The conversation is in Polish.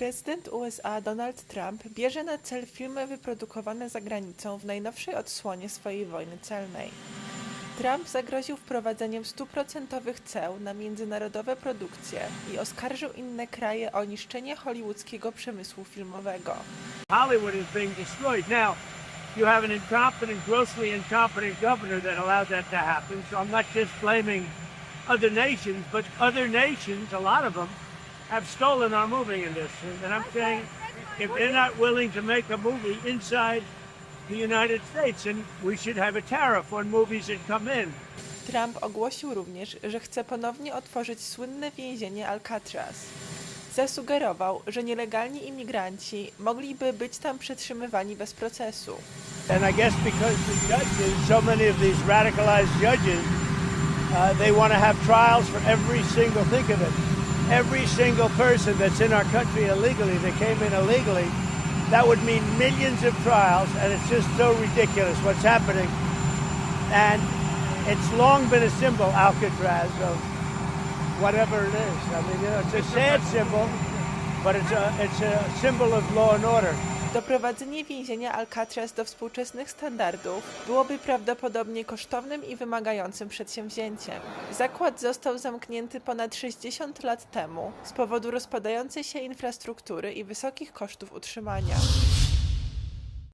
Prezydent USA Donald Trump bierze na cel filmy wyprodukowane za granicą w najnowszej odsłonie swojej wojny celnej. Trump zagroził wprowadzeniem stuprocentowych ceł na międzynarodowe produkcje i oskarżył inne kraje o niszczenie hollywoodzkiego przemysłu filmowego. Hollywood is being destroyed. Now, you have an incompetent, grossly incompetent governor that allowed that to happen. So I'm not just blaming other nations, but other nations, a lot of them, have stolen our movie industry. And I'm saying if they're not willing to make a movie inside the United States, then we should have a tariff on movies that come in. Trump ogłosił również, że chce ponownie otworzyć słynne więzienie Alcatraz. Zasugerował, że nielegalni imigranci mogliby być tam przetrzymywani bez procesu. And I guess because the judges, so many of these radicalized judges, uh, they want to have trials for every single, think of it, every single person that's in our country illegally, that came in illegally, that would mean millions of trials, and it's just so ridiculous what's happening. And it's long been a symbol, Alcatraz, of whatever it is. I mean, you know, it's a sad symbol, but it's a, it's a symbol of law and order. Doprowadzenie więzienia Alcatraz do współczesnych standardów byłoby prawdopodobnie kosztownym i wymagającym przedsięwzięciem. Zakład został zamknięty ponad 60 lat temu z powodu rozpadającej się infrastruktury i wysokich kosztów utrzymania.